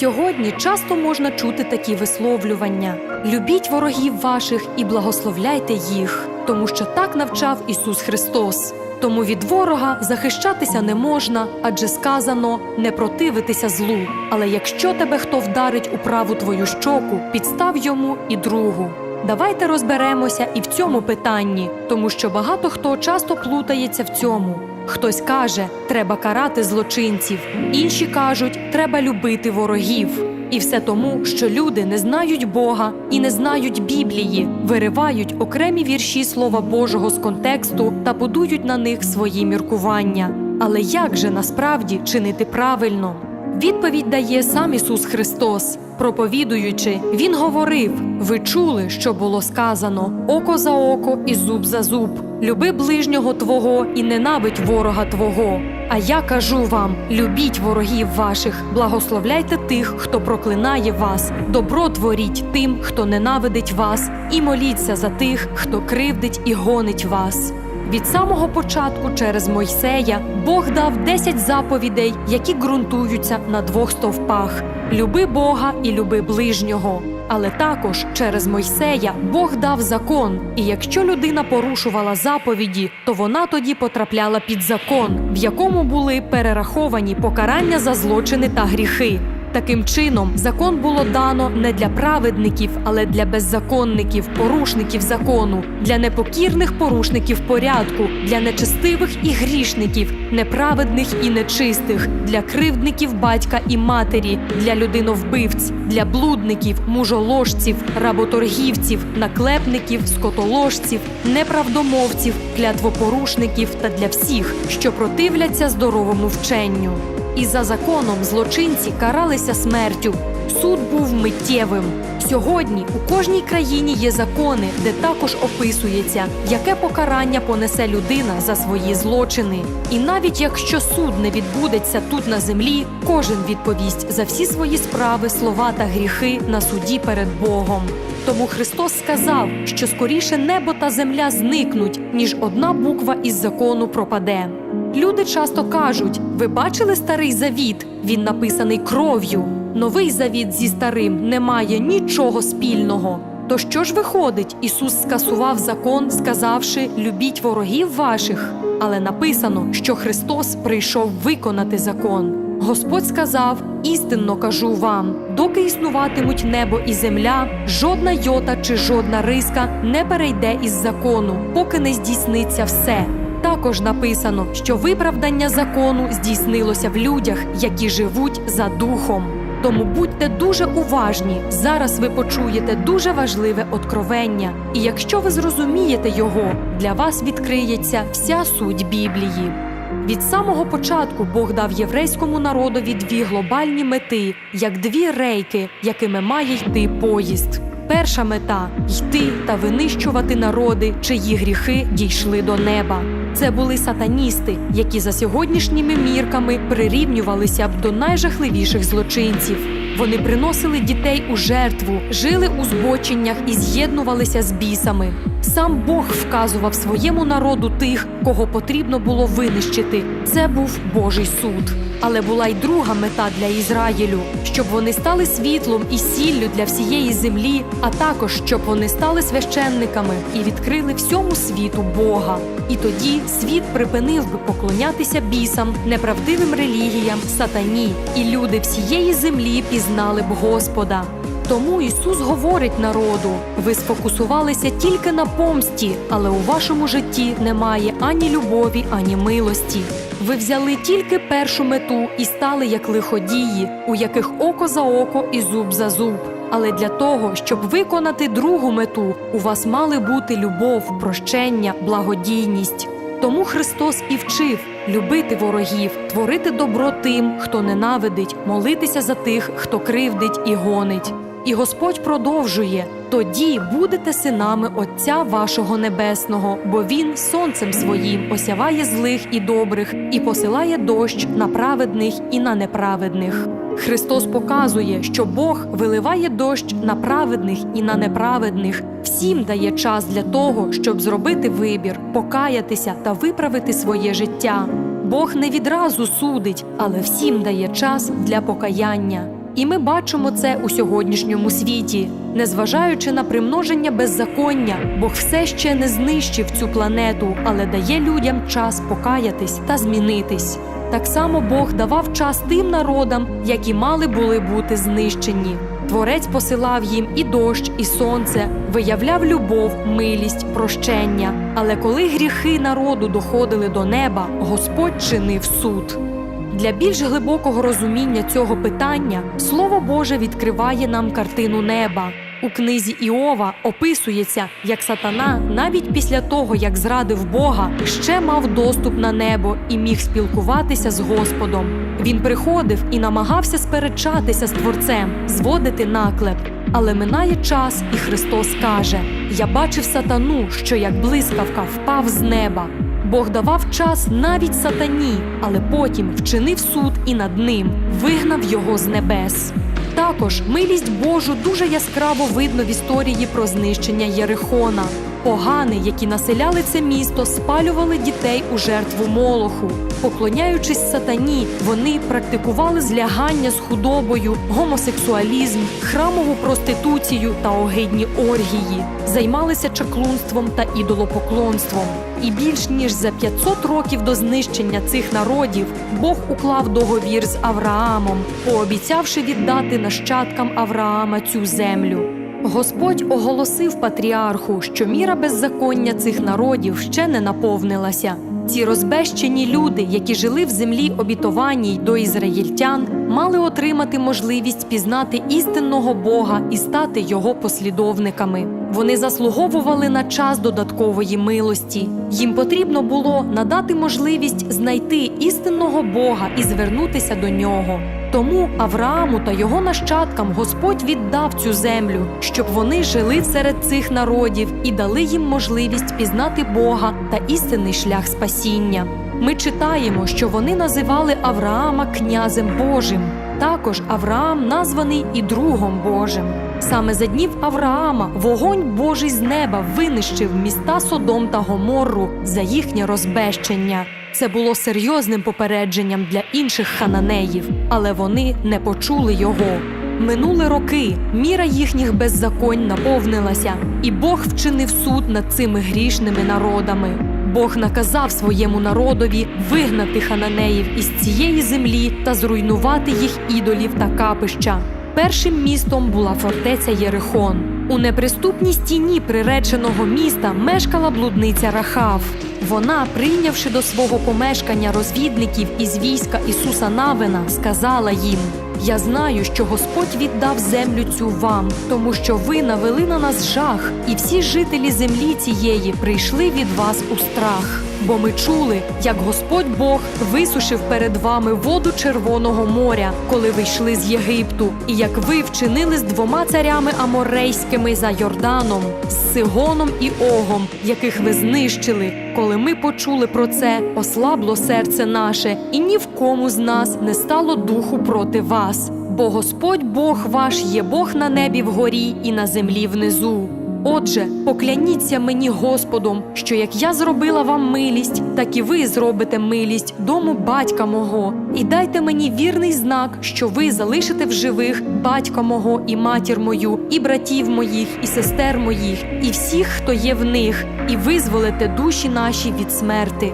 Сьогодні часто можна чути такі висловлювання: любіть ворогів ваших і благословляйте їх, тому що так навчав Ісус Христос. Тому від ворога захищатися не можна, адже сказано не противитися злу. Але якщо тебе хто вдарить у праву твою щоку, підстав йому і другу. Давайте розберемося і в цьому питанні, тому що багато хто часто плутається в цьому. Хтось каже, треба карати злочинців, інші кажуть, треба любити ворогів. І все тому, що люди не знають Бога і не знають Біблії, виривають окремі вірші Слова Божого з контексту та будують на них свої міркування. Але як же насправді чинити правильно? Відповідь дає сам Ісус Христос. Проповідуючи, Він говорив: Ви чули, що було сказано: око за око і зуб за зуб. Люби ближнього Твого і ненавидь ворога Твого. А я кажу вам: любіть ворогів ваших, благословляйте тих, хто проклинає вас, добро творіть тим, хто ненавидить вас, і моліться за тих, хто кривдить і гонить вас. Від самого початку через Мойсея Бог дав 10 заповідей, які ґрунтуються на двох стовпах: люби Бога і люби ближнього. Але також через Мойсея Бог дав закон, і якщо людина порушувала заповіді, то вона тоді потрапляла під закон, в якому були перераховані покарання за злочини та гріхи. Таким чином, закон було дано не для праведників, але для беззаконників, порушників закону, для непокірних порушників порядку, для нечестивих і грішників, неправедних і нечистих, для кривдників батька і матері, для людиновбивць, для блудників, мужоложців, работоргівців, наклепників, скотоложців, неправдомовців, клятвопорушників та для всіх, що противляться здоровому вченню. І за законом злочинці каралися смертю. Суд був миттєвим. Сьогодні у кожній країні є закони, де також описується, яке покарання понесе людина за свої злочини. І навіть якщо суд не відбудеться тут на землі, кожен відповість за всі свої справи, слова та гріхи на суді перед Богом. Тому Христос сказав, що скоріше небо та земля зникнуть, ніж одна буква із закону пропаде. Люди часто кажуть: ви бачили старий завіт? Він написаний кров'ю. Новий завіт зі старим не має нічого спільного. То що ж виходить? Ісус скасував закон, сказавши: любіть ворогів ваших. Але написано, що Христос прийшов виконати закон. Господь сказав: істинно кажу вам, доки існуватимуть небо і земля, жодна йота чи жодна риска не перейде із закону, поки не здійсниться все. Також написано, що виправдання закону здійснилося в людях, які живуть за духом. Тому будьте дуже уважні. Зараз ви почуєте дуже важливе откровення. І якщо ви зрозумієте його, для вас відкриється вся суть Біблії. Від самого початку Бог дав єврейському народові дві глобальні мети, як дві рейки, якими має йти поїзд. Перша мета йти та винищувати народи, чиї гріхи дійшли до неба. Це були сатаністи, які за сьогоднішніми мірками прирівнювалися б до найжахливіших злочинців. Вони приносили дітей у жертву, жили у збоченнях і з'єднувалися з бісами. Сам Бог вказував своєму народу тих, кого потрібно було винищити. Це був Божий суд. Але була й друга мета для Ізраїлю, щоб вони стали світлом і сіллю для всієї землі, а також щоб вони стали священниками і відкрили всьому світу Бога. І тоді світ припинив би поклонятися бісам, неправдивим релігіям, сатані, і люди всієї землі пізнали б Господа. Тому Ісус говорить народу: ви сфокусувалися тільки на помсті, але у вашому житті немає ані любові, ані милості. Ви взяли тільки першу мету і стали як лиходії, у яких око за око і зуб за зуб. Але для того, щоб виконати другу мету, у вас мали бути любов, прощення, благодійність. Тому Христос і вчив любити ворогів, творити добро тим, хто ненавидить, молитися за тих, хто кривдить і гонить. І Господь продовжує: тоді будете синами Отця вашого Небесного, бо Він сонцем своїм осяває злих і добрих і посилає дощ на праведних і на неправедних. Христос показує, що Бог виливає дощ на праведних і на неправедних, всім дає час для того, щоб зробити вибір, покаятися та виправити своє життя. Бог не відразу судить, але всім дає час для покаяння. І ми бачимо це у сьогоднішньому світі. Незважаючи на примноження беззаконня, Бог все ще не знищив цю планету, але дає людям час покаятись та змінитись. Так само Бог давав час тим народам, які мали були бути знищені. Творець посилав їм і дощ, і сонце, виявляв любов, милість, прощення. Але коли гріхи народу доходили до неба, Господь чинив суд. Для більш глибокого розуміння цього питання Слово Боже відкриває нам картину неба. У книзі Іова описується, як сатана, навіть після того, як зрадив Бога, ще мав доступ на небо і міг спілкуватися з Господом. Він приходив і намагався сперечатися з Творцем, зводити наклеп. Але минає час, і Христос каже: Я бачив сатану, що як блискавка впав з неба. Бог давав час навіть сатані, але потім вчинив суд і над ним, вигнав його з небес. Також милість Божу дуже яскраво видно в історії про знищення Єрихона. Погани, які населяли це місто, спалювали дітей у жертву молоху. Поклоняючись сатані, вони практикували злягання з худобою, гомосексуалізм, храмову проституцію та огидні оргії, займалися чаклунством та ідолопоклонством. І більш ніж за 500 років до знищення цих народів Бог уклав договір з Авраамом, пообіцявши віддати нащадкам Авраама цю землю. Господь оголосив патріарху, що міра беззаконня цих народів ще не наповнилася. Ці розбещені люди, які жили в землі обітованій до ізраїльтян, мали отримати можливість пізнати істинного Бога і стати його послідовниками. Вони заслуговували на час додаткової милості. Їм потрібно було надати можливість знайти істинного Бога і звернутися до нього. Тому Аврааму та його нащадкам Господь віддав цю землю, щоб вони жили серед цих народів і дали їм можливість пізнати Бога та істинний шлях спасіння. Ми читаємо, що вони називали Авраама князем Божим. Також Авраам названий і другом Божим. Саме за днів Авраама вогонь Божий з неба винищив міста Содом та Гоморру за їхнє розбещення. Це було серйозним попередженням для інших хананеїв, але вони не почули його. Минули роки, міра їхніх беззаконь наповнилася, і Бог вчинив суд над цими грішними народами. Бог наказав своєму народові вигнати хананеїв із цієї землі та зруйнувати їх ідолів та капища. Першим містом була фортеця Єрихон. У неприступній стіні приреченого міста мешкала блудниця Рахав. Вона, прийнявши до свого помешкання розвідників із війська Ісуса Навина, сказала їм: Я знаю, що Господь віддав землю цю вам, тому що ви навели на нас жах, і всі жителі землі цієї прийшли від вас у страх. Бо ми чули, як Господь Бог висушив перед вами воду Червоного моря, коли ви йшли з Єгипту, і як ви вчинили з двома царями аморейськими за Йорданом, з Сигоном і Огом, яких ви знищили. Коли ми почули про це, ослабло серце наше, і ні в кому з нас не стало духу проти вас. Бо Господь Бог ваш є Бог на небі вгорі і на землі внизу. Отже, покляніться мені Господом, що як я зробила вам милість, так і ви зробите милість дому батька мого, і дайте мені вірний знак, що ви залишите в живих батька мого і матір мою, і братів моїх, і сестер моїх, і всіх, хто є в них, і визволите душі наші від смерти.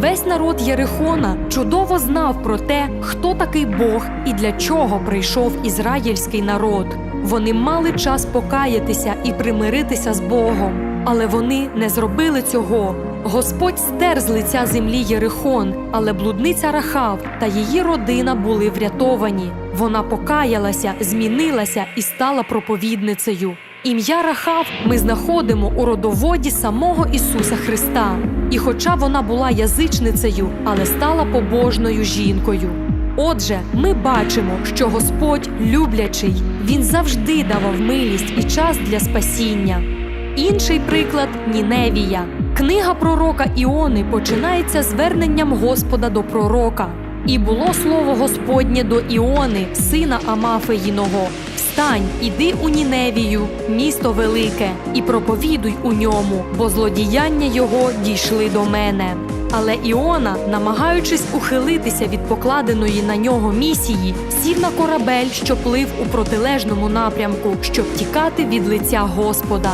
Весь народ Єрихона чудово знав про те, хто такий Бог і для чого прийшов ізраїльський народ. Вони мали час покаятися і примиритися з Богом, але вони не зробили цього. Господь стер з лиця землі Єрихон, але блудниця Рахав та її родина були врятовані. Вона покаялася, змінилася і стала проповідницею. Ім'я Рахав ми знаходимо у родоводі самого Ісуса Христа. І хоча вона була язичницею, але стала побожною жінкою. Отже, ми бачимо, що Господь люблячий, Він завжди давав милість і час для спасіння. Інший приклад Ніневія. Книга пророка Іони починається зверненням Господа до пророка. І було слово Господнє до Іони, сина Амафеїного. Встань, іди у Ніневію, місто велике, і проповідуй у ньому, бо злодіяння його дійшли до мене. Але Іона, намагаючись ухилитися від покладеної на нього місії, сів на корабель, що плив у протилежному напрямку, щоб тікати від лиця Господа.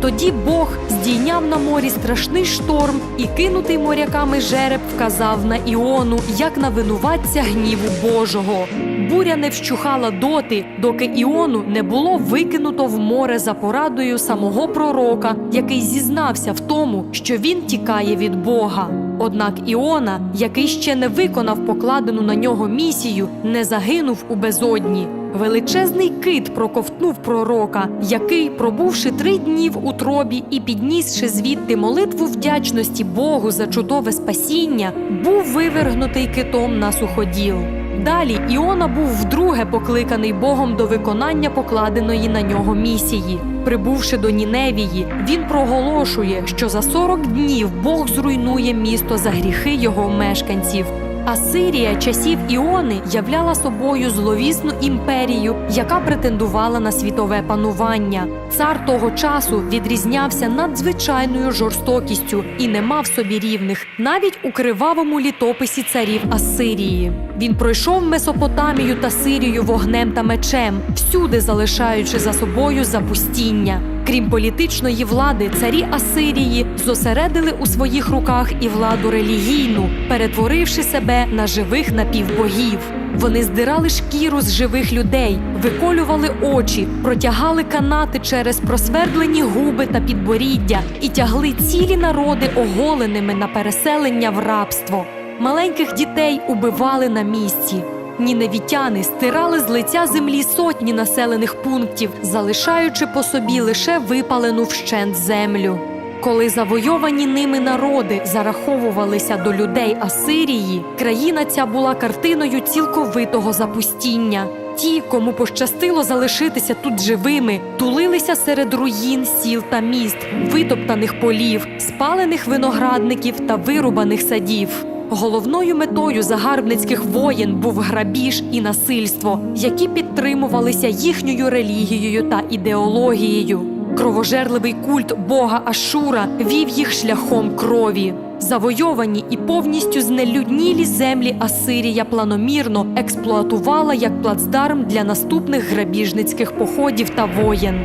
Тоді Бог здійняв на морі страшний шторм і кинутий моряками жереб вказав на Іону як на винуватця гніву Божого. Буря не вщухала доти, доки Іону не було викинуто в море за порадою самого пророка, який зізнався в тому, що він тікає від Бога. Однак Іона, який ще не виконав покладену на нього місію, не загинув у безодні. Величезний кит проковтнув пророка, який, пробувши три дні в утробі і піднісши звідти молитву вдячності Богу за чудове спасіння, був вивергнутий китом на суходіл. Далі Іона був вдруге покликаний Богом до виконання покладеної на нього місії. Прибувши до Ніневії, він проголошує, що за 40 днів Бог зруйнує місто за гріхи його мешканців. Асирія часів Іони являла собою зловісну імперію, яка претендувала на світове панування. Цар того часу відрізнявся надзвичайною жорстокістю і не мав собі рівних навіть у кривавому літописі царів Асирії. Він пройшов Месопотамію та Сирію вогнем та мечем, всюди залишаючи за собою запустіння. Крім політичної влади, царі Асирії зосередили у своїх руках і владу релігійну, перетворивши себе на живих напівбогів. Вони здирали шкіру з живих людей, виколювали очі, протягали канати через просвердлені губи та підборіддя і тягли цілі народи оголеними на переселення в рабство. Маленьких дітей убивали на місці. Ніневітяни стирали з лиця землі сотні населених пунктів, залишаючи по собі лише випалену вщент землю. Коли завойовані ними народи зараховувалися до людей Асирії, країна ця була картиною цілковитого запустіння. Ті, кому пощастило залишитися тут живими, тулилися серед руїн сіл та міст, витоптаних полів, спалених виноградників та вирубаних садів. Головною метою загарбницьких воєн був грабіж і насильство, які підтримувалися їхньою релігією та ідеологією. Кровожерливий культ бога Ашура вів їх шляхом крові. Завойовані і повністю знелюднілі землі Асирія планомірно експлуатувала як плацдарм для наступних грабіжницьких походів та воєн.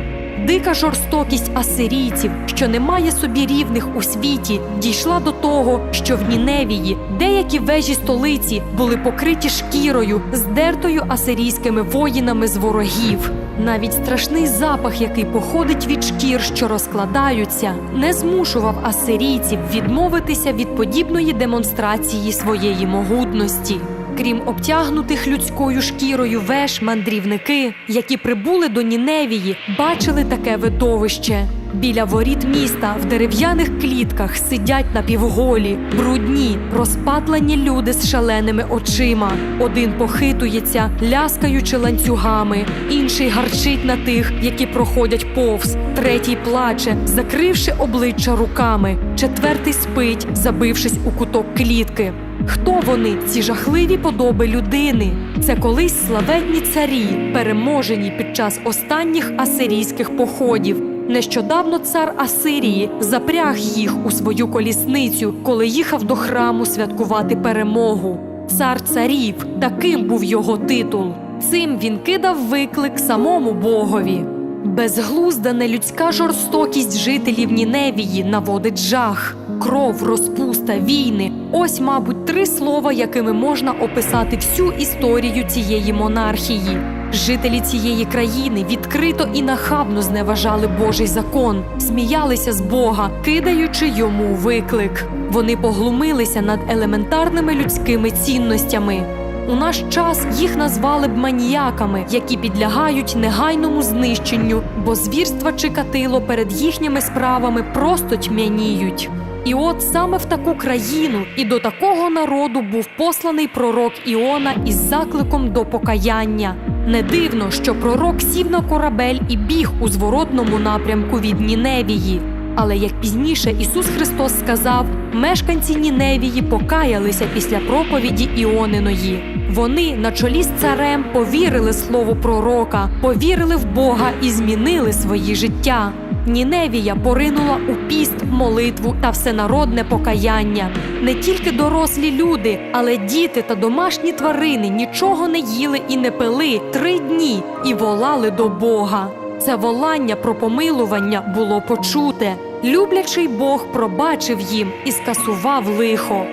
Дика жорстокість асирійців, що не має собі рівних у світі, дійшла до того, що в Ніневії деякі вежі столиці були покриті шкірою, здертою асирійськими воїнами з ворогів. Навіть страшний запах, який походить від шкір, що розкладаються, не змушував асирійців відмовитися від подібної демонстрації своєї могутності. Крім обтягнутих людською шкірою веж, мандрівники, які прибули до Ніневії, бачили таке видовище. Біля воріт міста в дерев'яних клітках сидять напівголі, брудні, розпатлені люди з шаленими очима. Один похитується, ляскаючи ланцюгами, інший гарчить на тих, які проходять повз, третій плаче, закривши обличчя руками, четвертий спить, забившись у куток клітки. Хто вони, ці жахливі подоби людини? Це колись славетні царі, переможені під час останніх асирійських походів. Нещодавно цар Асирії запряг їх у свою колісницю, коли їхав до храму святкувати перемогу. Цар царів таким був його титул. Цим він кидав виклик самому Богові. Безглузда нелюдська жорстокість жителів Ніневії наводить жах. Кров, розпуста, війни ось, мабуть, три слова, якими можна описати всю історію цієї монархії. Жителі цієї країни відкрито і нахабно зневажали Божий закон, сміялися з Бога, кидаючи йому виклик. Вони поглумилися над елементарними людськими цінностями. У наш час їх назвали б маніяками, які підлягають негайному знищенню, бо звірства чи катило перед їхніми справами просто тьмяніють. І от саме в таку країну і до такого народу був посланий пророк Іона із закликом до покаяння. Не дивно, що пророк сів на корабель і біг у зворотному напрямку від Ніневії. Але як пізніше Ісус Христос сказав, мешканці Ніневії покаялися після проповіді Іониної. Вони на чолі з царем повірили слову пророка, повірили в Бога і змінили свої життя. Ніневія поринула у піст, молитву та всенародне покаяння. Не тільки дорослі люди, але діти та домашні тварини нічого не їли і не пили три дні і волали до Бога. Це волання про помилування було почуте. Люблячий Бог пробачив їм і скасував лихо.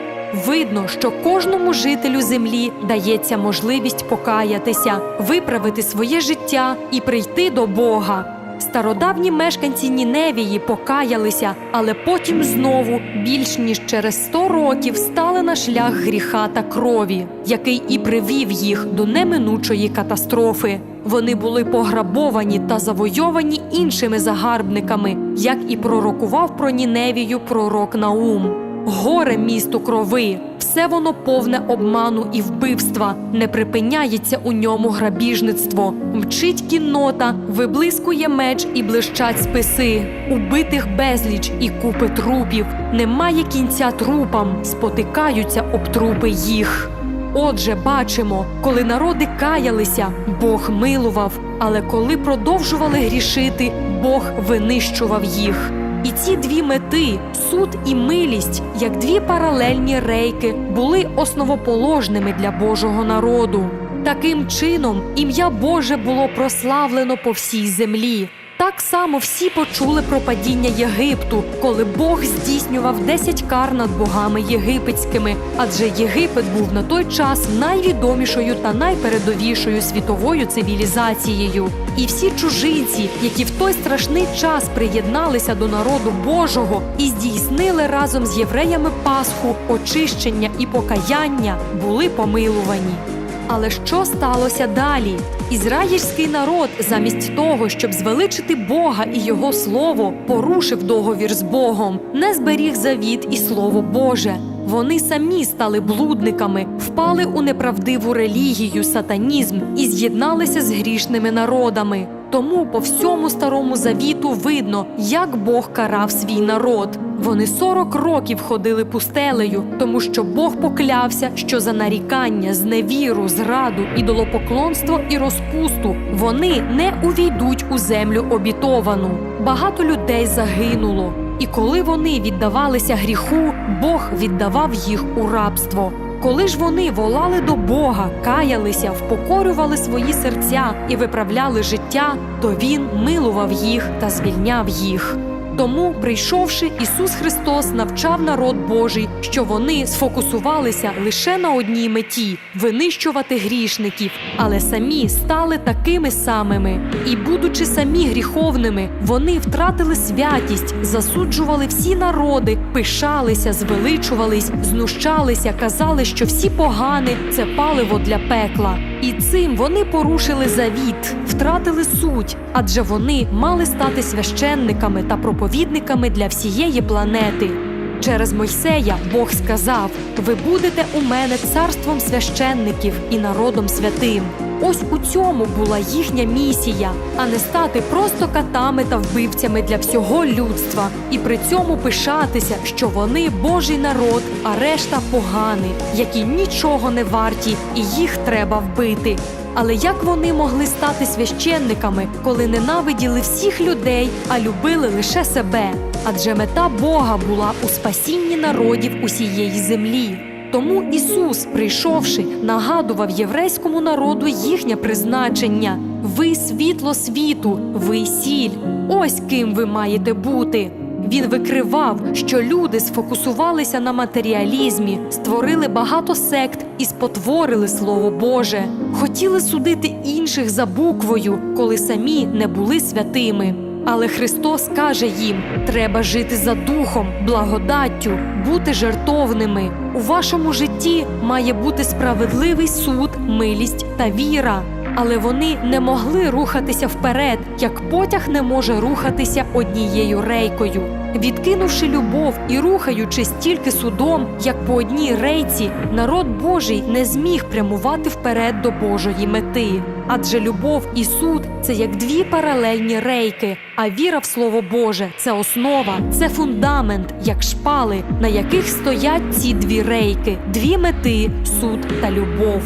Видно, що кожному жителю землі дається можливість покаятися, виправити своє життя і прийти до Бога. Стародавні мешканці Ніневії покаялися, але потім знову, більш ніж через 100 років, стали на шлях гріха та крові, який і привів їх до неминучої катастрофи. Вони були пограбовані та завойовані іншими загарбниками, як і пророкував про Ніневію пророк Наум. Горе місту крови, все воно повне обману і вбивства, не припиняється у ньому грабіжництво, мчить кіннота, виблискує меч і блищать списи, убитих безліч і купи трупів. Немає кінця трупам, спотикаються об трупи їх. Отже, бачимо, коли народи каялися, Бог милував, але коли продовжували грішити, Бог винищував їх. І ці дві мети суд і милість, як дві паралельні рейки, були основоположними для Божого народу. Таким чином, ім'я Боже було прославлено по всій землі. Так само всі почули про падіння Єгипту, коли Бог здійснював 10 кар над богами єгипетськими, адже Єгипет був на той час найвідомішою та найпередовішою світовою цивілізацією. І всі чужинці, які в той страшний час приєдналися до народу Божого і здійснили разом з євреями Пасху, очищення і покаяння, були помилувані. Але що сталося далі? Ізраїльський народ, замість того, щоб звеличити Бога і Його слово, порушив договір з Богом, не зберіг завіт і слово Боже. Вони самі стали блудниками, впали у неправдиву релігію, сатанізм і з'єдналися з грішними народами. Тому по всьому старому завіту видно, як Бог карав свій народ. Вони 40 років ходили пустелею, тому що Бог поклявся, що за нарікання, зневіру, зраду, ідолопоклонство і розпусту вони не увійдуть у землю обітовану. Багато людей загинуло. І коли вони віддавалися гріху, Бог віддавав їх у рабство. Коли ж вони волали до Бога, каялися, впокорювали свої серця і виправляли життя, то Він милував їх та звільняв їх. Тому, прийшовши, Ісус Христос навчав народ Божий, що вони сфокусувалися лише на одній меті винищувати грішників, але самі стали такими самими. І, будучи самі гріховними, вони втратили святість, засуджували всі народи, пишалися, звеличувались, знущалися, казали, що всі погани це паливо для пекла. І цим вони порушили завіт, втратили суть, адже вони мали стати священниками та проповідниками для всієї планети. Через Мойсея Бог сказав: Ви будете у мене царством священників і народом святим. Ось у цьому була їхня місія, а не стати просто катами та вбивцями для всього людства, і при цьому пишатися, що вони Божий народ, а решта погани, які нічого не варті, і їх треба вбити. Але як вони могли стати священниками, коли ненавиділи всіх людей, а любили лише себе? Адже мета Бога була у спасінні народів усієї землі. Тому Ісус, прийшовши, нагадував єврейському народу їхнє призначення: ви світло світу, ви сіль. Ось ким ви маєте бути. Він викривав, що люди сфокусувалися на матеріалізмі, створили багато сект і спотворили Слово Боже, хотіли судити інших за буквою, коли самі не були святими. Але Христос каже їм: треба жити за духом, благодаттю, бути жертовними. У вашому житті має бути справедливий суд, милість та віра. Але вони не могли рухатися вперед, як потяг не може рухатися однією рейкою. Відкинувши любов і рухаючись тільки судом, як по одній рейці, народ Божий не зміг прямувати вперед до Божої мети. Адже любов і суд це як дві паралельні рейки, а віра в Слово Боже це основа, це фундамент, як шпали, на яких стоять ці дві рейки, дві мети суд та любов.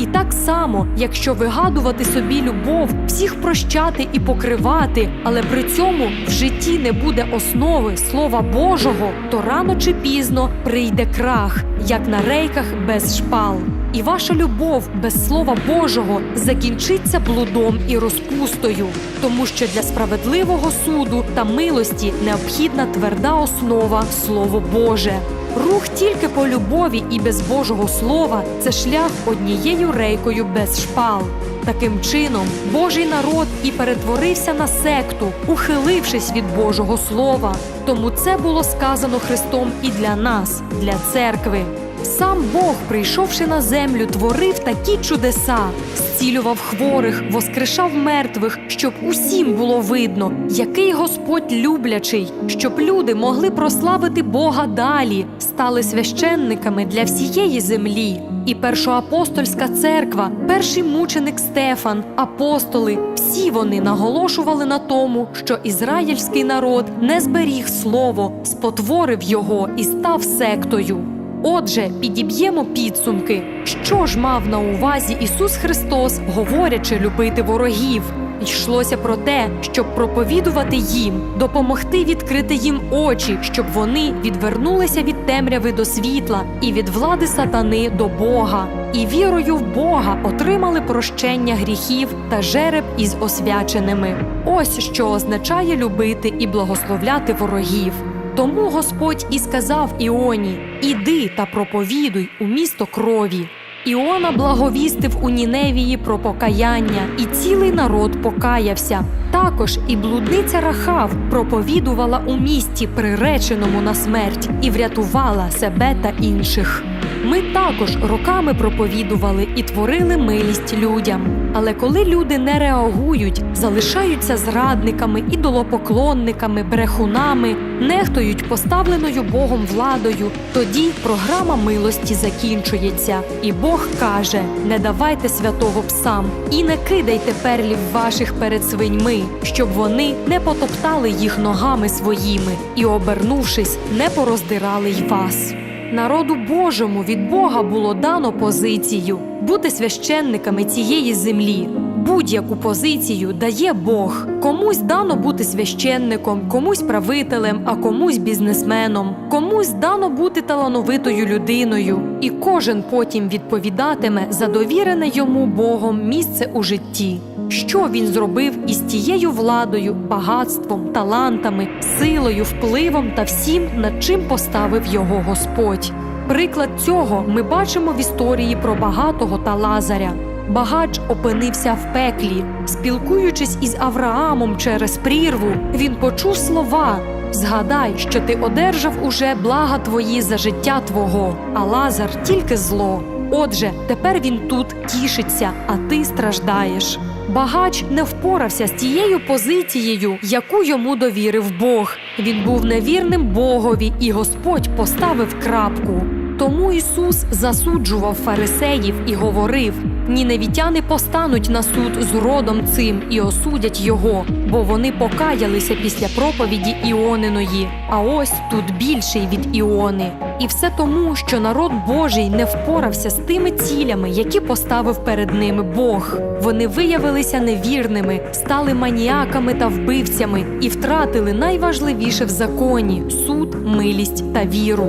І так само, якщо вигадувати собі любов, всіх прощати і покривати, але при цьому в житті не буде основи Слова Божого, то рано чи пізно прийде крах, як на рейках без шпал. І ваша любов без Слова Божого закінчиться блудом і розпустою, тому що для справедливого суду та милості необхідна тверда основа Слово Боже. Рух тільки по любові і без Божого слова це шлях однією рейкою без шпал. Таким чином, Божий народ і перетворився на секту, ухилившись від Божого слова. Тому це було сказано Христом і для нас, для церкви. Сам Бог, прийшовши на землю, творив такі чудеса, зцілював хворих, воскрешав мертвих, щоб усім було видно, який Господь люблячий, щоб люди могли прославити Бога далі, стали священниками для всієї землі. І першоапостольська церква, перший мученик Стефан, апостоли, всі вони наголошували на тому, що ізраїльський народ не зберіг слово, спотворив його і став сектою. Отже, підіб'ємо підсумки, що ж мав на увазі Ісус Христос, говорячи любити ворогів. Йшлося про те, щоб проповідувати їм, допомогти відкрити їм очі, щоб вони відвернулися від темряви до світла і від влади сатани до Бога, і вірою в Бога отримали прощення гріхів та жереб із освяченими. Ось що означає любити і благословляти ворогів. Тому Господь і сказав Іоні: Іди та проповідуй у місто крові. Іона благовістив у Ніневії про покаяння, і цілий народ покаявся. Також і блудниця Рахав проповідувала у місті, приреченому на смерть, і врятувала себе та інших. Ми також роками проповідували і творили милість людям. Але коли люди не реагують, залишаються зрадниками, ідолопоклонниками, брехунами, нехтують поставленою Богом владою, тоді програма милості закінчується, і Бог каже: не давайте святого псам і не кидайте перлів ваших перед свиньми, щоб вони не потоптали їх ногами своїми і, обернувшись, не пороздирали й вас. Народу Божому від Бога було дано позицію бути священниками цієї землі. Будь-яку позицію дає Бог. Комусь дано бути священником, комусь правителем, а комусь бізнесменом, комусь дано бути талановитою людиною, і кожен потім відповідатиме за довірене йому Богом місце у житті. Що він зробив із тією владою, багатством, талантами, силою, впливом та всім, над чим поставив його Господь. Приклад цього ми бачимо в історії про багатого та Лазаря. Багач опинився в пеклі. Спілкуючись із Авраамом через прірву, він почув слова: Згадай, що ти одержав уже блага твої за життя твого, а Лазар тільки зло. Отже, тепер він тут тішиться, а ти страждаєш. Багач не впорався з тією позицією, яку йому довірив Бог. Він був невірним Богові, і Господь поставив крапку. Тому Ісус засуджував фарисеїв і говорив: Ніневітяни постануть на суд з родом цим і осудять його, бо вони покаялися після проповіді Іониної. А ось тут більший від Іони. І все тому, що народ Божий не впорався з тими цілями, які поставив перед ними Бог. Вони виявилися невірними, стали маніяками та вбивцями і втратили найважливіше в законі суд, милість та віру.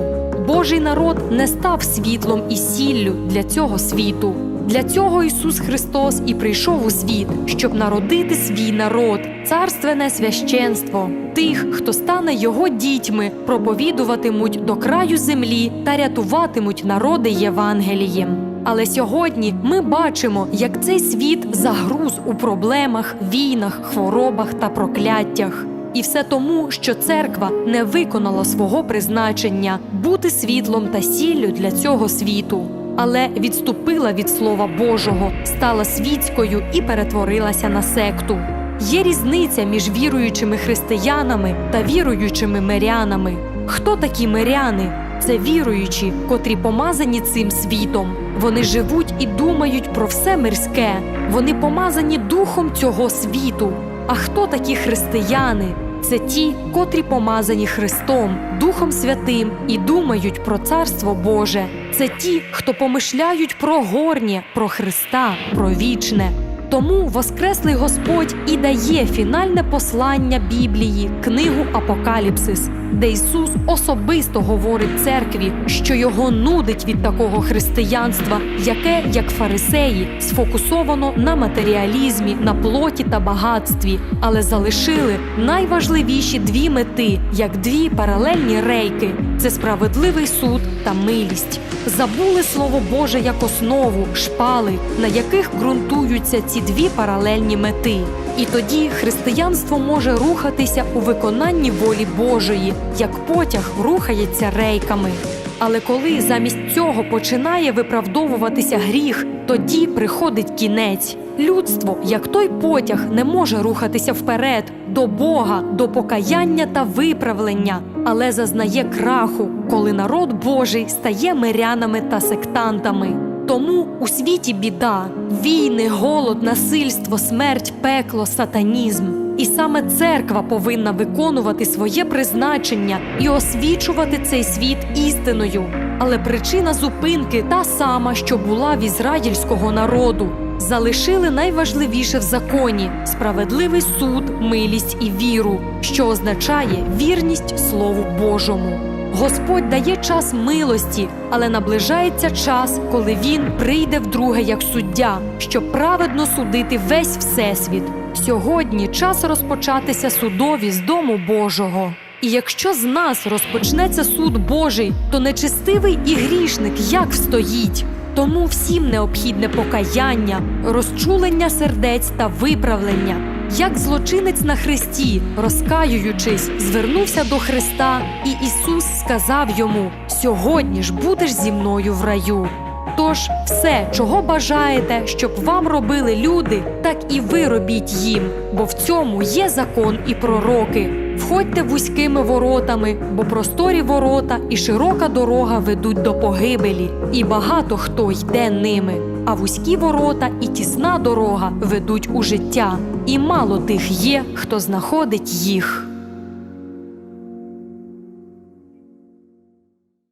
Божий народ не став світлом і сіллю для цього світу. Для цього Ісус Христос і прийшов у світ, щоб народити свій народ, царственне священство, тих, хто стане його дітьми, проповідуватимуть до краю землі та рятуватимуть народи Євангелієм. Але сьогодні ми бачимо, як цей світ загруз у проблемах, війнах, хворобах та прокляттях. І все тому, що церква не виконала свого призначення бути світлом та сіллю для цього світу, але відступила від Слова Божого, стала світською і перетворилася на секту. Є різниця між віруючими християнами та віруючими мирянами. Хто такі миряни? Це віруючі, котрі помазані цим світом. Вони живуть і думають про все мирське. Вони помазані духом цього світу. А хто такі християни? Це ті, котрі помазані Христом, Духом Святим і думають про Царство Боже. Це ті, хто помишляють про горнє, про Христа, про вічне. Тому Воскреслий Господь і дає фінальне послання Біблії, книгу Апокаліпсис, де Ісус особисто говорить церкві, що його нудить від такого християнства, яке, як фарисеї, сфокусовано на матеріалізмі, на плоті та багатстві, але залишили найважливіші дві мети, як дві паралельні рейки: це справедливий суд та милість. Забули слово Боже як основу, шпали, на яких ґрунтуються ці дві паралельні мети. І тоді християнство може рухатися у виконанні волі Божої, як потяг рухається рейками. Але коли замість цього починає виправдовуватися гріх, тоді приходить кінець. Людство, як той потяг, не може рухатися вперед до Бога, до покаяння та виправлення, але зазнає краху, коли народ Божий стає мирянами та сектантами. Тому у світі біда, війни, голод, насильство, смерть, пекло, сатанізм. І саме церква повинна виконувати своє призначення і освічувати цей світ істиною. Але причина зупинки та сама, що була в ізраїльського народу. Залишили найважливіше в законі справедливий суд, милість і віру, що означає вірність Слову Божому. Господь дає час милості, але наближається час, коли він прийде вдруге як суддя, щоб праведно судити весь всесвіт. Сьогодні час розпочатися судові з дому Божого. І якщо з нас розпочнеться суд Божий, то нечестивий і грішник як встоїть. Тому всім необхідне покаяння, розчулення сердець та виправлення. Як злочинець на хресті, розкаюючись, звернувся до Христа, і Ісус сказав йому: Сьогодні ж будеш зі мною в раю. Тож все, чого бажаєте, щоб вам робили люди, так і ви робіть їм, бо в цьому є закон і пророки. Входьте вузькими воротами, бо просторі ворота і широка дорога ведуть до погибелі, і багато хто йде ними. А вузькі ворота і тісна дорога ведуть у життя, і мало тих є, хто знаходить їх.